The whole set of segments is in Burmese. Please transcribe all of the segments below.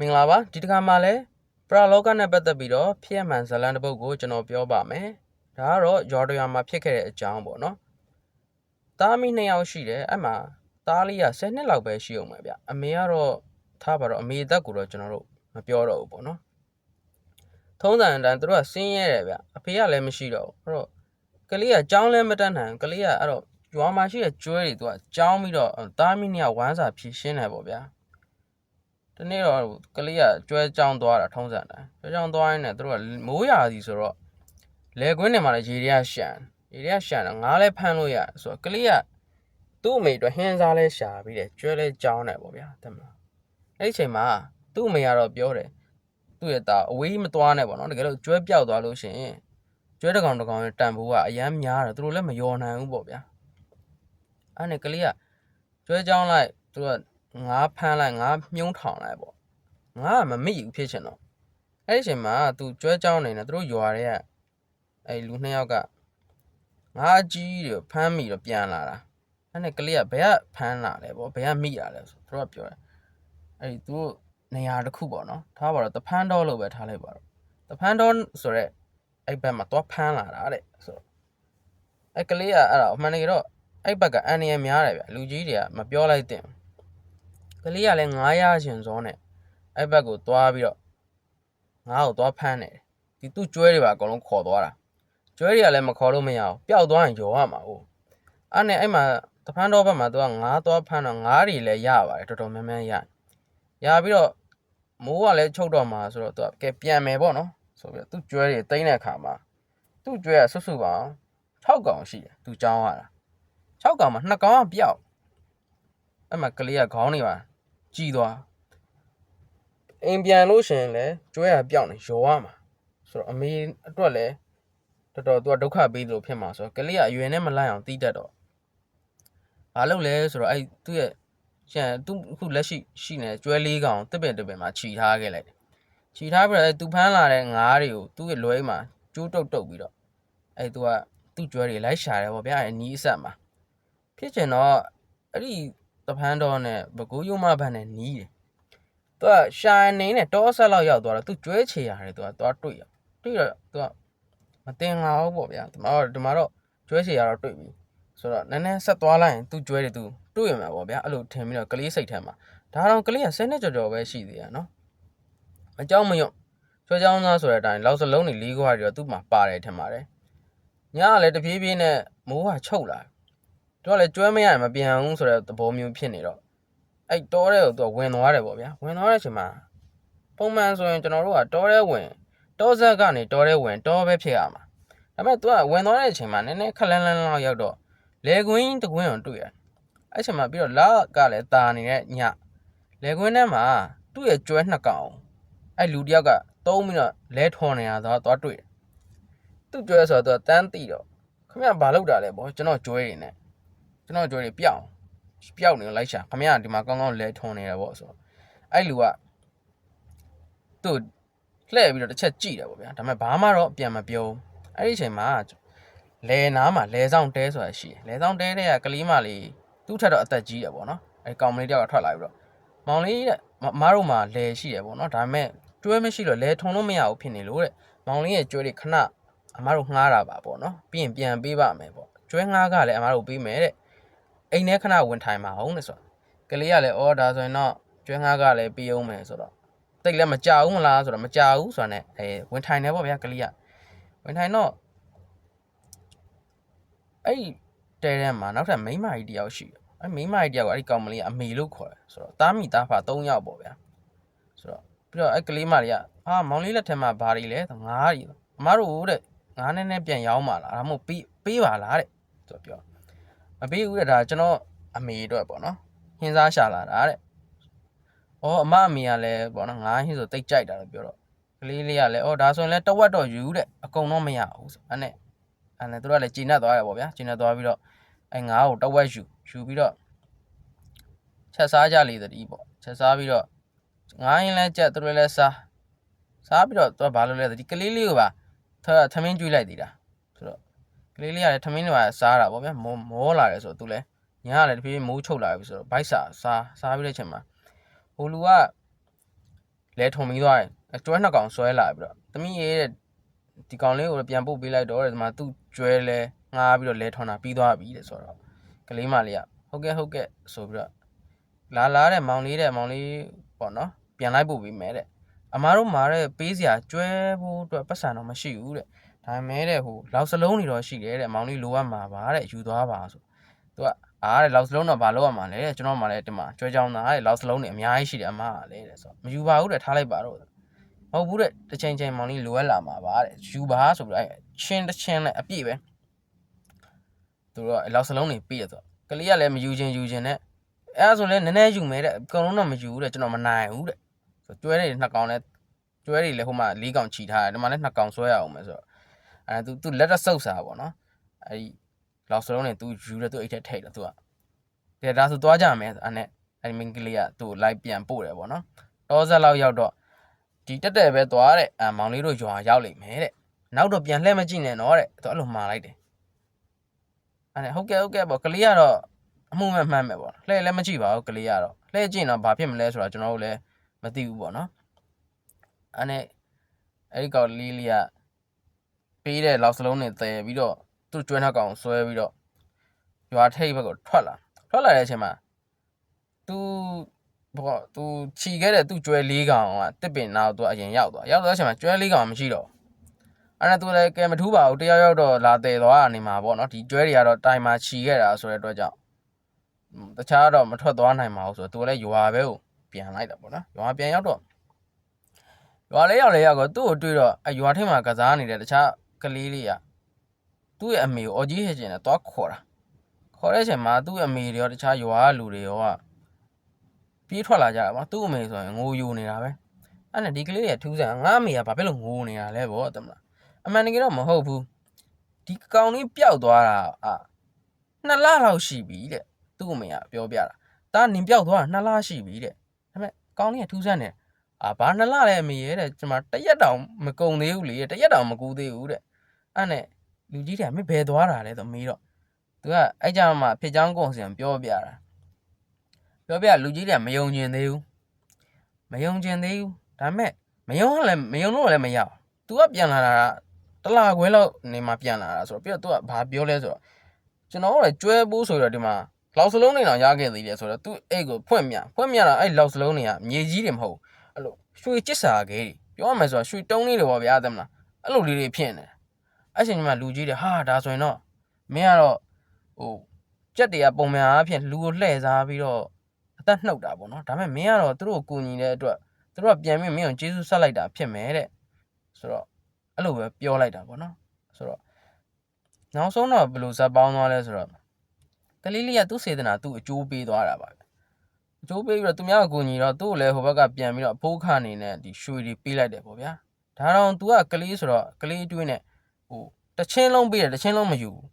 မင်္ဂလာပါဒီတစ်ခါမှလည်းပရာလောကနဲ့ပတ်သက်ပြီးတော့ဖြစ်ရမှန်ဇလန်တစ်ပုဒ်ကိုကျွန်တော်ပြောပါမယ်ဒါကတော့ဂျော်ဒန်မှာဖြစ်ခဲ့တဲ့အကြောင်းပေါ့နော်သားမိနှစ်ယောက်ရှိတယ်အဲ့မှာသားလေးက10နှစ်လောက်ပဲရှိအောင်ပဲဗျအမေကတော့ထားပါတော့အမေအသက်ကိုတော့ကျွန်တော်တို့မပြောတော့ဘူးပေါ့နော်ထုံးစံအတိုင်းသူတို့ကစင်းရဲတယ်ဗျအဖေကလည်းမရှိတော့ဘူးအဲ့တော့ကလေးကကြောင်းလည်းမတက်နိုင်ဘူးကလေးကအဲ့တော့ရွာမှာရှိတဲ့ကျွဲတွေသူကကြောင်းပြီးတော့သားမိနှစ်ယောက်ဝမ်းစာဖြည့်ရှင်းတယ်ပေါ့ဗျာ ဒီနေ့တော့ကလေးကကျွဲကြောင်းသွားတာထုံးစံတယ်ကျွဲကြောင်းသွားရင်းနဲ့သူတို့ကမိုးရာသီဆိုတော့လေကွင်းတွေမှာလည်းရေတွေကရှန်ရေတွေကရှန်တော့ငားလဲဖမ်းလို့ရဆိုတော့ကလေးကသူ့အမေအတွက်ဟင်းစားလဲရှာပြီးတယ်ကျွဲလဲကြောင်းတယ်ပေါ့ဗျာတမလားအဲ့ဒီအချိန်မှာသူ့အမေကတော့ပြောတယ်သူ့ရဲ့သားအဝေးမသွားနဲ့ပေါ့နော်တကယ်လို့ကျွဲပြောက်သွားလို့ရှိရင်ကျွဲတစ်ကောင်တစ်ကောင်ရဲ့တန်ဖိုးကအရမ်းများတယ်သူတို့လည်းမယောနိုင်ဘူးပေါ့ဗျာအဲ့နဲ့ကလေးကကျွဲကြောင်းလိုက်သူတို့က ငါးဖမ်းလိုက်ငါးမြုံထောင်လိုက်ပေါ့ငါကမမိဘူးဖြစ်ချင်တော့အဲ့ဒီအချိန်မှာ तू ကျွဲကြောင်းနေတယ်သူတို့ရွာတွေကအဲ့လူနှစ်ယောက်ကငါးကြီးတွေဖမ်းမိတော့ပြန်လာတာအဲ့နဲ့ကလေးကဘယ်ကဖမ်းလာလဲပေါ့ဘယ်ကမိတာလဲဆိုသူတို့ကပြောတယ်အဲ့ဒီသူတို့နေရာတစ်ခုပေါ့နော်ထားပါတော့တဖန်းတော်လို့ပဲထားလိုက်ပါတော့တဖန်းတော်ဆိုရက်အဲ့ဘက်မှာသွားဖမ်းလာတာတဲ့ဆိုတော့အဲ့ကလေးကအဲ့ဒါအမှန်တကယ်တော့အဲ့ဘက်ကအန်ရများတယ်ဗျလူကြီးတွေကမပြောလိုက်တဲ့က လေးကလည်း900ရှင်စောနဲ့အဲ့ဘက်ကိုသွားပြီးတော့ငါ့ကိုသွားဖမ်းတယ်ဒီသူ့ကျွဲတွေပါအကုန်လုံးခေါ်သွားတာကျွဲတွေကလည်းမခေါ်လို့မရအောင်ပျောက်သွားရင်ယောရမှာဟုတ်အဲ့နဲ့အဲ့မှာတဖန်းတော်ဘက်မှာသူကငါးသွားဖမ်းတော့ငါးတွေလည်းရပါတယ်တော်တော်များများရရပြီးတော့မိုးကလည်းချုပ်တော့မှာဆိုတော့သူကကဲပြန်မယ်ပေါ့နော်ဆိုပြီးတော့သူ့ကျွဲတွေတိမ့်တဲ့အခါမှာသူ့ကျွဲကဆွတ်ဆွပါအောင်6កောင်ရှိတယ်သူကြောင်းရတာ6កောင်မှာ2កောင်ကပျောက်အဲ့မှာကလေးကခေါင်းနေပါ ကြည်သွားအိမ်ပြန်လို့ရှရင်လဲကျွဲရပြောင်းနေရောရမှာဆိုတော့အမေအတွက်လည်းတော်တော်သူကဒုက္ခပေးသလိုဖြစ်မှာဆိုတော့ကလေးကအရွယ်နဲ့မလိုက်အောင်တီးတတ်တော့ဘာလုပ်လဲဆိုတော့အဲ့သူ့ရဲ့ရှန်သူအခုလက်ရှိရှိနေကျွဲလေးကောင်တစ်ပင်တစ်ပင်မှာခြီထားခဲ့လိုက်တယ်ခြီထားပြီးတော့အဲ့သူဖမ်းလာတဲ့ငါးတွေကိုသူ့ရဲ့လွဲမှာကျိုးတုတ်တုတ်ပြီးတော့အဲ့သူကသူ့ကျွဲတွေလိုက်ရှာတယ်ပေါ့ဗျာအဲ့နီးအဆက်မှာဖြစ်ချင်တော့အဲ့ဒီ တဖန်းတော်နဲ့ဘကူးယုံမဘန်နဲ့နီးတယ်သူကရှာနေနဲ့တောဆက်လောက်ရောက်သွားတော့သူကျွဲချေရတယ်သူကသွားတွေ့ရတွေ့တော့သူကမတင်ငါဘူးပေါ့ဗျာဒီမှာတော့ဒီမှာတော့ကျွဲချေရတော့တွေ့ပြီဆိုတော့နည်းနည်းဆက်သွားလိုက်ရင်သူကျွဲတယ်သူတွေ့ရမှာပေါ့ဗျာအဲ့လိုထင်ပြီးတော့ကလေးစိတ်ထဲမှာဒါတော့ကလေးကဆယ်နှစ်ကျော်ကျော်ပဲရှိသေးရနော်မကြောက်မရွံ့ကျွဲချောင်းသားဆိုတဲ့အတိုင်းလောက်စလုံးနေလေးခွာပြီးတော့သူ့မှာပါတယ်ထင်ပါတယ်ညကလည်းတပြေးပြေးနဲ့မိုးကချုပ်လာ သူကလည်းကျွဲမရရင်မပြန်ဘူးဆိုတဲ့သဘောမျိုးဖြစ်နေတော့အဲ့တောထဲကိုသူကဝင်သွားတယ်ပေါ့ဗျာဝင်သွားတဲ့အချိန်မှာပုံမှန်ဆိုရင်ကျွန်တော်တို့ကတောထဲဝင်တောဆက်ကနေတောထဲဝင်တောပဲဖြစ်ရမှာဒါပေမဲ့သူကဝင်သွားတဲ့အချိန်မှာနည်းနည်းခက်လန်းလန်းလောက်ရောက်တော့လေကွင်းတကွင်းအောင်တွေ့ရတယ်အဲ့ချိန်မှာပြီးတော့လာကလည်းတာနေတဲ့ညလေကွင်းထဲမှာသူ့ရဲ့ကျွဲနှစ်ကောင်အဲ့လူတယောက်ကတုံးပြီးတော့လဲထွန်နေတာတော့သွားတွေ့တယ်သူ့ကျွဲဆိုတော့သူကတန်းတိတော့ခမရဘာလုပ်တာလဲပေါ့ကျွန်တော်ကျွဲနေနဲ့ ကျွန်တော်ကြွေးတွေပျောက်ပျောက်နေတော့လိုက်ရှာခမရဒီမှာကောင်းကောင်းလဲထုံနေတယ်ပေါ့ဆိုတော့အဲ့လူကသူ့လှည့်ပြီးတော့တစ်ချက်ကြည့်တယ်ပေါ့ဗျာဒါပေမဲ့ဘာမှတော့ပြန်မပြောဘူးအဲ့ဒီအချိန်မှာလဲနားမှာလဲဆောင်တဲဆိုတာရှိတယ်လဲဆောင်တဲတဲ့ကကလေးမလေးသူ့ထက်တော့အသက်ကြီးတယ်ပေါ့နော်အဲ့ကောင်မလေးတယောက်ကထွက်လာပြီးတော့မောင်လေးတဲ့မမတို့မှာလဲရှိတယ်ပေါ့နော်ဒါပေမဲ့ကျွဲမရှိတော့လဲထုံလို့မရဘူးဖြစ်နေလို့တဲ့မောင်လေးရဲ့ကျွဲတွေခဏအမတို့ငှားတာပါပေါ့နော်ပြီးရင်ပြန်ပေးပါမယ်ပေါ့ကျွဲငှားကလည်းအမတို့ပေးမယ်တဲ့ အိမ်ထဲခဏဝင်ထိုင်ပါအောင်တဲ့ဆိုတော့ကလေးကလည်းအော်ဒါဆိုရင်တော့ကျွဲငါးကလည်းပြီးအောင်မယ်ဆိုတော့တိတ်လည်းမကြဘူးမလားဆိုတော့မကြဘူးဆိုတော့ ਨੇ အဲဝင်ထိုင်တယ်ပေါ့ဗျာကလေးကဝင်ထိုင်တော့အဲ့ဒီတဲထဲမှာနောက်ထပ်မိန်းမကြီးတယောက်ရှိတယ်အဲ့မိန်းမကြီးတယောက်ကအဲ့ဒီကောင်မလေးကအမေလို့ခေါ်တယ်ဆိုတော့တားမိတားဖာ၃ယောက်ပေါ့ဗျာဆိုတော့ပြီးတော့အဲ့ကလေးမလေးကအာမောင်လေးလက်ထက်မှာဘာတွေလဲငါးကြီးအမတို့တဲ့ငါးနဲ့နဲ့ပြန်ရောင်းပါလားဒါမှမဟုတ်ပေးပေးပါလားတဲ့ဆိုတော့ပြော မပေးဘူးတဲ့ဒါကျွန်တော်အမေအတွက်ပေါ့နော်ဟင်းစားရှာလာတာတဲ့။အော်အမအမေကလည်းပေါ့နော်ငါးဟင်းဆိုတိတ်ကြိုက်တာလို့ပြောတော့ကလေးလေးကလည်းအော်ဒါဆိုရင်လည်းတဝက်တော့ယူတဲ့အကုန်တော့မရဘူးဆိုအဲ့နဲ့အဲ့နဲ့သူတို့ကလည်းဂျင်းနဲ့သွားရပေါ့ဗျာဂျင်းနဲ့သွားပြီးတော့အဲ့ငါးကိုတဝက်ယူယူပြီးတော့ချက်စားကြလေတည်းပေါ့ချက်စားပြီးတော့ငါးရင်လည်းကြက်သူတို့လည်းစားစားပြီးတော့သူကဘာလုပ်လဲဒီကလေးလေးကိုပါထမင်းကျွေးလိုက်သေးတာဆိုတော့ ကလေးလေးကလည်းထမင်းတွေပါစားတာပေါ့ဗျာမောမောလာတယ်ဆိုတော့သူလည်းညကလည်းတဖြည်းဖြည်းမိုးချုပ်လာပြီဆိုတော့ဘိုက်စာစားစားပြီးတဲ့အချိန်မှာဟိုလူကလဲထုံပြီးသွားတယ်အကျွဲနှစ်ကောင်ဆွဲလာပြီးတော့သမီးရေးတဲ့ဒီကောင်လေးကိုပြန်ပို့ပေးလိုက်တော့တဲ့ဒီမှာသူ့ကျွဲလဲငားပြီးတော့လဲထုံတာပြီးသွားပြီတဲ့ဆိုတော့ကလေးမလေးကဟုတ်ကဲ့ဟုတ်ကဲ့ဆိုပြီးတော့လာလာတဲ့မောင်လေးတဲ့မောင်လေးပေါ့နော်ပြန်လိုက်ပို့ပေးမယ်တဲ့အမားတို့မှာတဲ့ပေးစရာကျွဲဖို့အတွက်ပတ်စံတော့မရှိဘူးတဲ့ ဒါပေမဲ့တဲ့ဟိုလောက်စလုံးနေတော့ရှိတယ်တဲ့မောင်လေးလိုအပ်မှာပါတဲ့ယူသွားပါဆိုသူကအားတဲ့လောက်စလုံးတော့ဘာလို့ရမှာလဲတဲ့ကျွန်တော်မှလည်းဒီမှာကျွဲချောင်းသားတဲ့လောက်စလုံးနေအများကြီးရှိတယ်အမကလည်းတဲ့ဆိုတော့မယူပါဘူးတဲ့ထားလိုက်ပါတော့ဟုတ်ဘူးတဲ့တစ်ချိန်ချိန်မောင်လေးလိုအပ်လာမှာပါတဲ့ယူပါဆိုပြီးတော့အဲချင်းတစ်ချင်းနဲ့အပြည့်ပဲသူတို့ကအလောက်စလုံးနေပြည့်ရဆိုကလေးကလည်းမယူချင်းယူချင်းနဲ့အဲဒါဆိုလည်းနည်းနည်းယူမယ်တဲ့အကုန်လုံးတော့မယူဘူးတဲ့ကျွန်တော်မနိုင်ဘူးတဲ့ဆိုကျွဲတွေနှစ်ကောင်နဲ့ကျွဲတွေလည်းဟိုမှာ၄ကောင်ချီထားတယ်ဒီမှာလည်းနှစ်ကောင်ဆွဲရအောင်မယ်ဆိုတော့ အဲသူသူလက်တော့စုပ်စားပေါ့နော်အဲဒီလောက်စလုံးနေသူယူတယ်သူအိတ်ထက်ထိတ်တယ်သူကတဲ့ဒါဆိုသွားကြမယ်အဲ့နဲ့အဲဒီမင်းကလေးကသူ့ကိုလိုက်ပြန်ပို့တယ်ပေါ့နော်တောဆက်လောက်ရောက်တော့ဒီတက်တက်ပဲသွားတဲ့အမောင်လေးတို့ရွာရောက်လိမ့်မယ်တဲ့နောက်တော့ပြန်လှည့်မကြည့်နဲ့တော့တဲ့သူအဲ့လိုမှားလိုက်တယ်အဲ့ဒါဟုတ်ကဲ့ဟုတ်ကဲ့ပေါ့ကလေးကတော့အမှုမဲ့မှန်းမဲ့ပေါ့လှည့်လည်းမကြည့်ပါဘူးကလေးကတော့လှည့်ကြည့်ရင်တော့ဘာဖြစ်မလဲဆိုတာကျွန်တော်တို့လည်းမသိဘူးပေါ့နော်အဲ့နဲ့အဲ့ဒီကောင်လေးလေးက ပေးတဲ့လောက်စလုံးနဲ့တည်ပြီးတော့သူ့ကျွဲနှောက်ကောင်ဆွဲပြီးတော့ရွာထိပ်ဘက်ကိုထွက်လာထွက်လာတဲ့အချိန်မှာသူဘောသူခြီခဲ့တဲ့သူ့ကျွဲလေးကောင်ကတစ်ပင်နာတော့သူကအရင်ရောက်သွားရောက်သွားတဲ့အချိန်မှာကျွဲလေးကောင်မရှိတော့အဲ့ဒါသူလည်းကဲမထူးပါဘူးတယောက်ယောက်တော့လာတည်သွားနေမှာပေါ့နော်ဒီကျွဲတွေကတော့တိုင်မှာခြီခဲ့တာဆိုတဲ့အတွက်ကြောင့်တခြားတော့မထွက်သွားနိုင်ပါဘူးဆိုတော့သူလည်းရွာပဲကိုပြန်လိုက်တာပေါ့နော်ရွာပြန်ရောက်တော့ရွာလေးရောက်လေရောက်တော့သူ့ကိုတွေ့တော့အရွာထိပ်မှာကစားနေတဲ့တခြားက လေးလေးကသူ့ရဲ့အမေကိုအော်ကြီးဟဲ့ကျင်နဲ့သွားခေါ်တာခေါ်တဲ့အချိန်မှာသူ့ရဲ့အမေတွေရောတခြားရွာကလူတွေရောကပြေးထွက်လာကြတာပေါ့သူ့အမေဆိုရင်ငိုယိုနေတာပဲအဲ့နဲ့ဒီကလေးတွေကထူးဆန်းငါအမေကဘာဖြစ်လို့ငိုနေတာလဲဗောတမလားအမှန်တကယ်တော့မဟုတ်ဘူးဒီကောင်လေးပျောက်သွားတာအာနှစ်လလောက်ရှိပြီတဲ့သူ့အမေကပြောပြတာတာနင်ပျောက်သွားတာနှစ်လရှိပြီတဲ့ဒါပေမဲ့ကောင်လေးကထူးဆန်းတယ်အာဘာနှစ်လလဲအမေရဲ့တဲ့ကျွန်မတရက်တောင်မကုံသေးဘူးလေတရက်တောင်မကူသေးဘူးတဲ့ အဲ့နဲ့လူကြီးတွေကမင်းဘယ်သွားတာလဲဆိုမေးတော့သူကအဲ့ကြမှာဖြစ်ချောင်းကုန်စင်ပြောပြတာ ပြောပြလူကြီးတွေကမယုံကျင်သေးဘူးမယုံကျင်သေးဘူးဒါပေမဲ့မယုံကလည်းမယုံလို့လည်းမရဘူး तू ကပြန်လာတာကတစ်လခွဲလောက်နေမှပြန်လာတာဆိုတော့ပြီးတော့ तू ကဘာပြောလဲဆိုတော့ကျွန်တော်ကလည်းကျွဲပိုးဆိုတော့ဒီမှာလောက်စလုံးနေတော့ရခဲ့သေးတယ်ဆိုတော့ तू အိတ်ကိုဖွင့်မြဖွင့်မြတာအဲ့လောက်စလုံးတွေကမြေကြီးတွေမဟုတ်အဲ့လိုရွှေကျစ်စာခဲတွေပြောရမယ်ဆိုတော့ရွှေတုံးလေးတွေပေါ့ဗျာသမလားအဲ့လိုလေးတွေဖြစ်နေတယ် အဲ့ချိန်မှာလူကြီးတွေဟာဒါဆိုရင်တော့မင်းကတော့ဟိုကြက်တွေကပုံမှန်အားဖြင့်လူကိုလှည့်စားပြီးတော့အသက်နှုတ်တာပေါ့နော်ဒါပေမဲ့မင်းကတော့သူတို့ကိုကူညီတဲ့အတွက်သူတို့ကပြန်ပြီးမင်းကိုကျေးဇူးဆက်လိုက်တာဖြစ်မယ်တဲ့ဆိုတော့အဲ့လိုပဲပြောလိုက်တာပေါ့နော်ဆိုတော့နောက်ဆုံးတော့ဘယ်လိုဇက်ပေါင်းသွားလဲဆိုတော့ကလေးလေးကသူ့စေတနာသူ့အကျိုးပေးသွားတာပါပဲအကျိုးပေးပြီးတော့သူများကိုကူညီတော့သူ့ကိုလည်းဟိုဘက်ကပြန်ပြီးတော့အဖိုးခအနေနဲ့ဒီရွှေတွေပေးလိုက်တယ်ပေါ့ဗျာဒါတော့ तू ကကလေးဆိုတော့ကလေးတွင်းနဲ့ ဟိုတစ်ချင်းလုံးပေးတယ်တစ်ချင်းလုံးမယူဘူး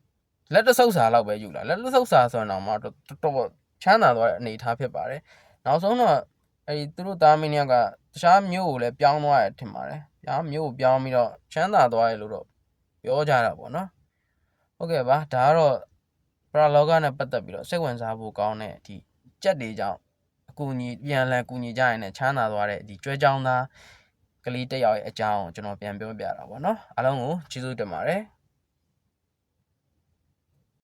လက်တဆုပ်စာလောက်ပဲယူလာလက်တဆုပ်စာဆိုရင်တော့မှတော့တော်တော်ချမ်းသာသွားတဲ့အနေအထားဖြစ်ပါတယ်။နောက်ဆုံးတော့အဲဒီသူတို့သားမင်းတွေကတခြားမျိုးကိုလည်းပြောင်းသွားရထင်ပါတယ်။ပြောင်းမျိုးကိုပြောင်းပြီးတော့ချမ်းသာသွားရလို့တော့ပြောကြတာပေါ့နော်။ဟုတ်ကဲ့ပါဒါကတော့ပရာလောကနဲ့ပတ်သက်ပြီးတော့စိတ်ဝင်စားဖို့ကောင်းတဲ့ဒီကြက်တွေကြောင့်အကူအညီပြန်လည်ကူညီကြရင်လည်းချမ်းသာသွားတဲ့ဒီကျွဲချောင်းသား ကလေးတစ်ယောက်ရဲ့အကြောင်းကိုကျွန်တော်ပြန်ပြောပြတာပေါ့နော်။အားလုံးကိုကျေးဇူးတင်ပါတယ်။